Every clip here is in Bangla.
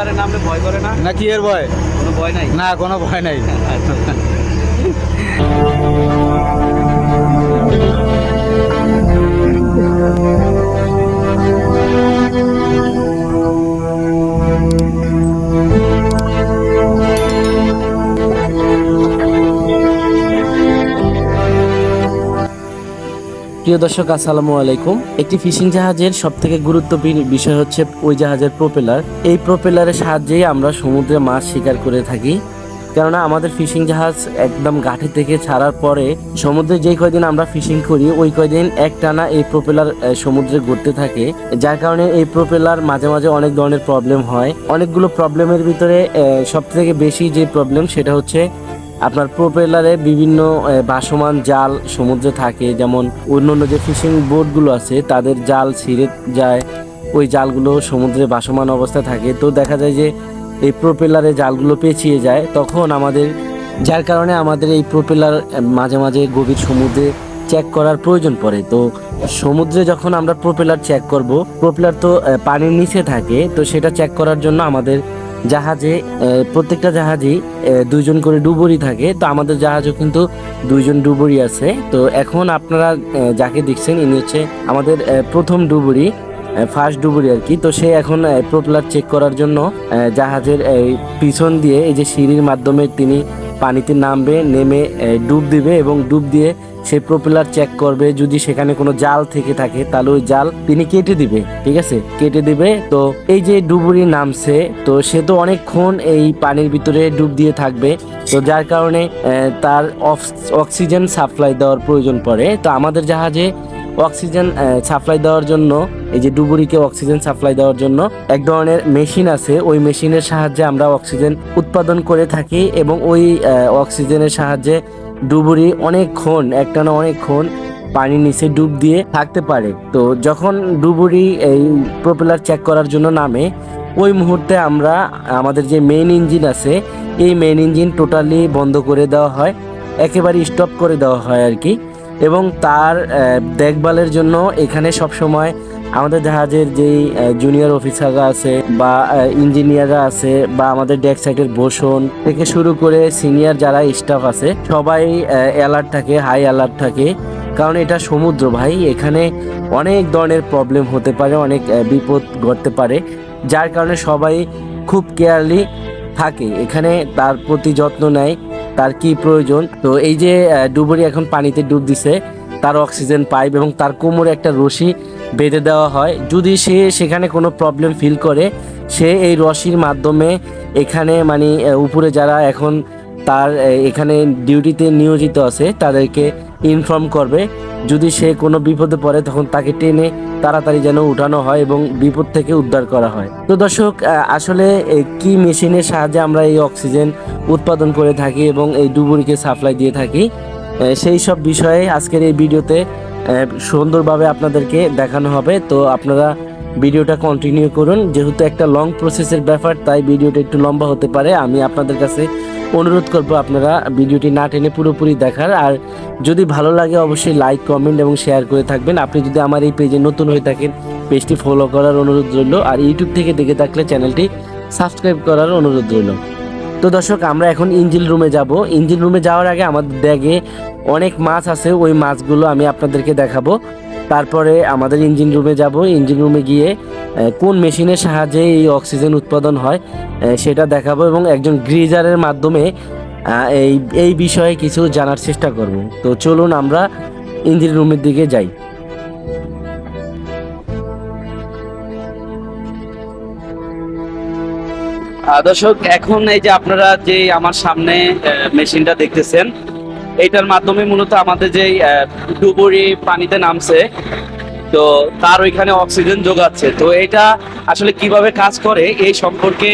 প্রপেলারের নামলে ভয় করে না? না কি এর ভয়? কোনো ভয় নাই? না কোনো ভয় নাই। প্রিয় দর্শক, আসসালামু আলাইকুম। একটি ফিশিং জাহাজের সব থেকে গুরুত্বপূর্ণ বিষয় হচ্ছে ওই জাহাজের প্রোপেলার। এই প্রোপেলারের সাহায্যেই আমরা সমুদ্রে মাছ শিকার করে থাকি। কেননা আমাদের ফিশিং জাহাজ একদম গাঠি থেকে ছাড়ার পরে সমুদ্রে যেই কয়দিন আমরা ফিশিং করি, ওই কয়দিন একটানা এই প্রোপেলার সমুদ্রে ঘুরতে থাকে। যার কারণে এই প্রোপেলার মাঝে মাঝে অনেক ধরনের প্রবলেম হয়। অনেকগুলো প্রবলেমের ভিতরে সব থেকে বেশি যে প্রবলেম সেটা হচ্ছে আপনার প্রোপেলারে বিভিন্ন ভাসমান জাল সমুদ্রে থাকে, যেমন অন্য অন্য যে ফিশিং বোটগুলো আছে, তাদের জাল ছিঁড়ে যায়, ওই জালগুলো সমুদ্রে ভাসমান অবস্থায় থাকে। তো দেখা যায় যে এই প্রোপেলারে জালগুলো পেঁচিয়ে যায়, তখন আমাদের, যার কারণে আমাদের এই প্রোপেলার মাঝে মাঝে গভীর সমুদ্রে চেক করার প্রয়োজন পড়ে। তো সমুদ্রে যখন আমরা প্রোপেলার চেক করব প্রোপেলার তো পানির নিচে থাকে, তো সেটা চেক করার জন্য আমাদের জাহাজে প্রত্যেকটা জাহাজই দুইজন করে ডুবুরি থাকে। তো আমাদের জাহাজও কিন্তু দুইজন ডুবুরি আছে। তো এখন আপনারা যাকে দেখছেন, ইনি হচ্ছে আমাদের প্রথম ডুবুরি ফার্স্ট ডুবুরি আর কি। তো সে এখন প্রপলার চেক করার জন্য জাহাজের পিছন দিয়ে, এই যে সিঁড়ির মাধ্যমে তিনি পানিতে নামবে, নেমে ডুব দিবে এবং ডুব দিয়ে সে প্রপেলার চেক করবে। যদি সেখানে কোনো জাল থেকে থাকে, তাহলে ওই জাল তিনি কেটে দিবে, ঠিক আছে? কেটে দিবে। তো এই যে ডুবুরি নামছে, তো সে তো অনেকক্ষণ এই পানির ভিতরে ডুব দিয়ে থাকবে। তো যার কারণে তার অক্স- অক্সিজেন সাপ্লাই দেওয়ার প্রয়োজন পড়ে। তো আমাদের জাহাজে অক্সিজেন সাপ্লাই দেওয়ার জন্য, এই যে ডুবুরিকে অক্সিজেন সাপ্লাই দেওয়ার জন্য এক ধরনের মেশিন আছে। ওই মেশিনের সাহায্যে আমরা অক্সিজেন উৎপাদন করে থাকি এবং ওই অক্সিজেনের সাহায্যে ডুবুরি অনেকক্ষণ একটানা অনেকক্ষণ পানির নিচে ডুব দিয়ে থাকতে পারে। তো যখন ডুবুরি এই প্রপেলার চেক করার জন্য নামে, ওই মুহূর্তে আমরা, আমাদের যে মেইন ইঞ্জিন আছে, এই মেইন ইঞ্জিন টোটালি বন্ধ করে দেওয়া হয়। একেবারে স্টপ করে দেওয়া হয় আর কি। এবং তার দেখভালের জন্য এখানে সব সময় আমাদের জাহাজের যেই জুনিয়র অফিসাররা আছে বা ইঞ্জিনিয়াররা আছে বা আমাদের ডেক সাইটের ভূষণ থেকে শুরু করে সিনিয়র যারা স্টাফ আছে, সবাই অ্যালার্ট থাকে হাই অ্যালার্ট থাকে। কারণ এটা সমুদ্র ভাই, এখানে অনেক ধরনের প্রবলেম হতে পারে, অনেক বিপদ ঘটতে পারে। যার কারণে সবাই খুব কেয়ারলি থাকে। এখানে তার প্রতি যত্ন নেয়। তার কি প্রয়োজন? তো এই যে ডুবুরি এখন পানিতে ডুব দিছে, তার অক্সিজেন পাইপ এবং তার কোমরে একটা রশি বেঁধে দেওয়া হয়। যদি সে সেখানে কোনো প্রবলেম ফিল করে, সে এই রশির মাধ্যমে এখানে মানে উপরে যারা এখন তার এখানে ডিউটিতে নিয়োজিত আছে, তাদেরকে ইনফর্ম করবে। যদি সে কোনো বিপদে পড়ে, তখন তাকে টেনে তাড়াতাড়ি যেন উঠানো হয় এবং বিপদ থেকে উদ্ধার করা হয়। তো দর্শক আসলে কি মেশিনের সাহায্যে আমরা এই অক্সিজেন উৎপাদন করে থাকি এবং এই ডুবুরিকে সাপ্লাই দিয়ে থাকি? সেই সব বিষয়ে আজকের এই ভিডিওতে সুন্দরভাবে আপনাদেরকে দেখানো হবে। তো আপনারা ভিডিওটা কন্টিনিউ করুন। যেহেতু একটা লং প্রসেসের ব্যাপার, তাই ভিডিওটা একটু লম্বা হতে পারে। আমি আপনাদের কাছে অনুরোধ করব আপনারা ভিডিওটি না টেনে পুরোপুরি দেখার, আর যদি ভালো লাগে অবশ্যই লাইক কমেন্ট এবং শেয়ার করে থাকবেন। আপনি যদি আমার এই পেজে নতুন হয়ে থাকেন পেজটি ফলো করার অনুরোধ রইল, আর ইউটিউব থেকে দেখে থাকলে চ্যানেলটি সাবস্ক্রাইব করার অনুরোধ রইল। তো দর্শক, আমরা এখন ইঞ্জিন রুমে যাব। ইঞ্জিন রুমে যাওয়ার আগে আমাদের ব্যাগে অনেক মাছ আছে, ওই মাছগুলো আমি আপনাদেরকে দেখাবো। তারপরে আমাদের ইঞ্জিন রুমে যাব। ইঞ্জিন রুমে গিয়ে কোন মেশিনের সাহায্যে এই অক্সিজেন উৎপাদন হয় সেটা দেখাবো এবং একজন গ্রিজারের মাধ্যমে এই এই বিষয়ে কিছু জানার চেষ্টা করব। তো চলুন আমরা ইঞ্জিন রুমের দিকে যাই। দর্শক, এখন এই যে আপনারা যে আমার সামনে মেশিনটা দেখতেছেন এইটার মাধ্যমে মূলত আমাদের যে ডুবুরি পানিতে নামছে, তো তার ওইখানে অক্সিজেন যোগাচ্ছে। তো এটা আসলে কীভাবে কাজ করে এই সম্পর্কে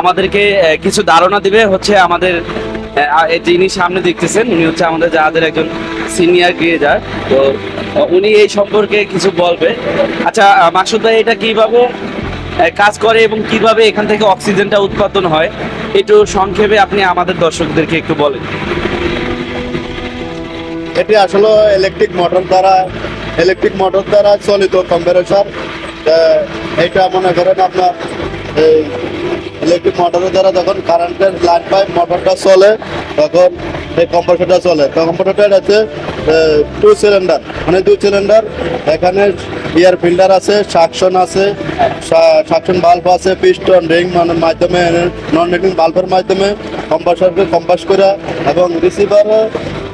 আমাদেরকে কিছু ধারণা দিবে হচ্ছে আমাদের যিনি সামনে দেখতেছেন, উনি হচ্ছে আমাদের জাহাজের একজন সিনিয়র গ্রেজার তো উনি এই সম্পর্কে কিছু বলবে। আচ্ছা মাসুদ ভাই, এটা কীভাবে কাজ করে এবং কীভাবে এখান থেকে অক্সিজেনটা উৎপাদন হয়, একটু সংক্ষেপে আপনি আমাদের দর্শকদেরকে একটু বলেন। এটি আসলে ইলেকট্রিক মোটর দ্বারা ইলেকট্রিক মোটর দ্বারা চলিত কম্প্রেসর এটা মনে করেন আপনার এই ইলেকট্রিক মোটরের দ্বারা যখন কারেন্টের লাইন পাইপ মোটরটা চলে, তখন এই কম্প্রেসরটা চলে। তো কম্প্রেসরটা হচ্ছে টু সিলিন্ডার মানে দুই সিলিন্ডার এখানে এয়ার ফিল্টার আছে সাকশন আছে সাকশন বাল্ব আছে পিস্টন রিং মানে মাধ্যমে নন রিং বাল্বের মাধ্যমে কম্প্রেসরকে কম্পাস করা এবং রিসিভার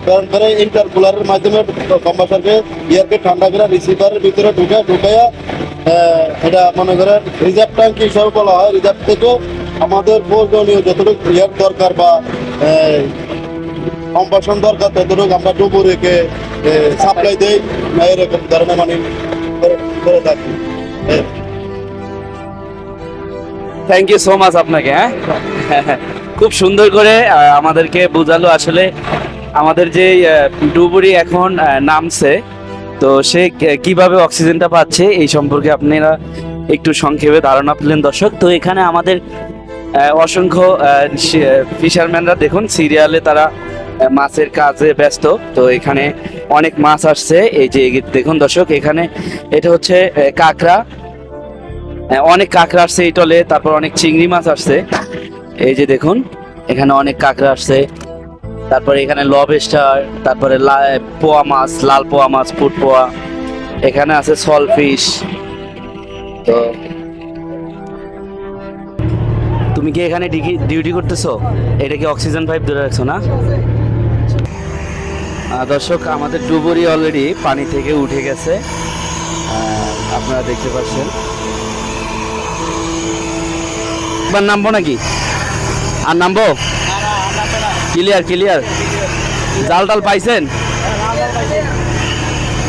কারণ করে ইন্টারকুলারের মাধ্যমে কম্প্রেসরকে ইয়ারকে ঠান্ডা করে রিসিভারের ভিতরে ঢুকে, ঢুকাইয়া এটা মনে করেন রিজার্ভ ট্যাঙ্ক হিসাবে বলা হয়। রিজার্ভ থেকে আমাদের প্রয়োজনীয় যতটুকু ইয়ার দরকার বা কম্পাসন দরকার, ততটুকু আমরা ডুবু রেখে সাপ্লাই দেই। এরকম ধরনের মানে করে- থাকি। থ্যাংক ইউ সো মাচ আপনাকে হ্যাঁ? খুব সুন্দর করে আমাদেরকে বোঝালো আসলে। আমাদের যে ডুবুরি এখন নামছে, তো সে কীভাবে অক্সিজেনটা পাচ্ছে এই সম্পর্কে আপনারা একটু সংক্ষেপে ধারণা পেলেন দর্শক। তো এখানে আমাদের অসংখ্য ফিশারম্যানরা দেখুন, সিরিয়ালে তারা মাছের কাজে ব্যস্ত। তো এখানে অনেক মাছ আসছে, এই যে দেখুন দর্শক, এখানে এটা হচ্ছে কাঁকড়া। অনেক কাঁকড়া আসছে এই টলে, তারপর অনেক চিংড়ি মাছ আসছে। এই যে দেখুন, এখানে অনেক কাঁকড়া আসছে। তারপরে এখানে লবস্টার তারপরে পোয়া মাছ, লাল পোয়া মাছ, ফুট পোয়া। এখানে আছে সল ফিশ। তো তুমি কি এখানে ডিউটি করতেছো? এটা কি অক্সিজেন পাইপ ধরে রাখছো না? দর্শক, আমাদের ডুবুরি অলরেডি পানি থেকে উঠে গেছে। আপনারা দেখতে পাচ্ছেন। এবার নামবো নাকি? আর নামবো? ক্লিয়ার ক্লিয়ার জাল টাল পাইছেন?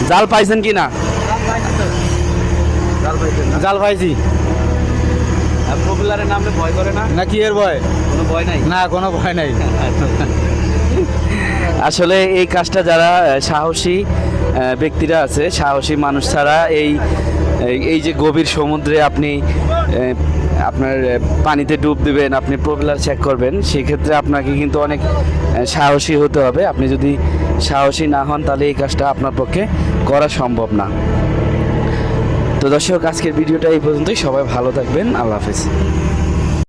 জাল পাইছেন কি না? জাল পাইছি। পপুলারের নামে ভয় করে না? না কি এর ভয়? কোনো ভয় নাই? না কোনো ভয় নাই। আসলে এই কাজটা যারা সাহসী ব্যক্তিরা আছে সাহসী মানুষ ছাড়া এই এই- যে গভীর সমুদ্রে আপনি আপনার পানিতে ডুব দেবেন, আপনি প্রপেলার চেক করবেন, সেক্ষেত্রে আপনাকে কিন্তু অনেক সাহসী হতে হবে। আপনি যদি সাহসী না হন, তাহলে এই কাজটা আপনার পক্ষে করা সম্ভব না। তো দর্শক, আজকের ভিডিওটা এই পর্যন্তই। সবাই ভালো থাকবেন। আল্লাহ হাফেজ।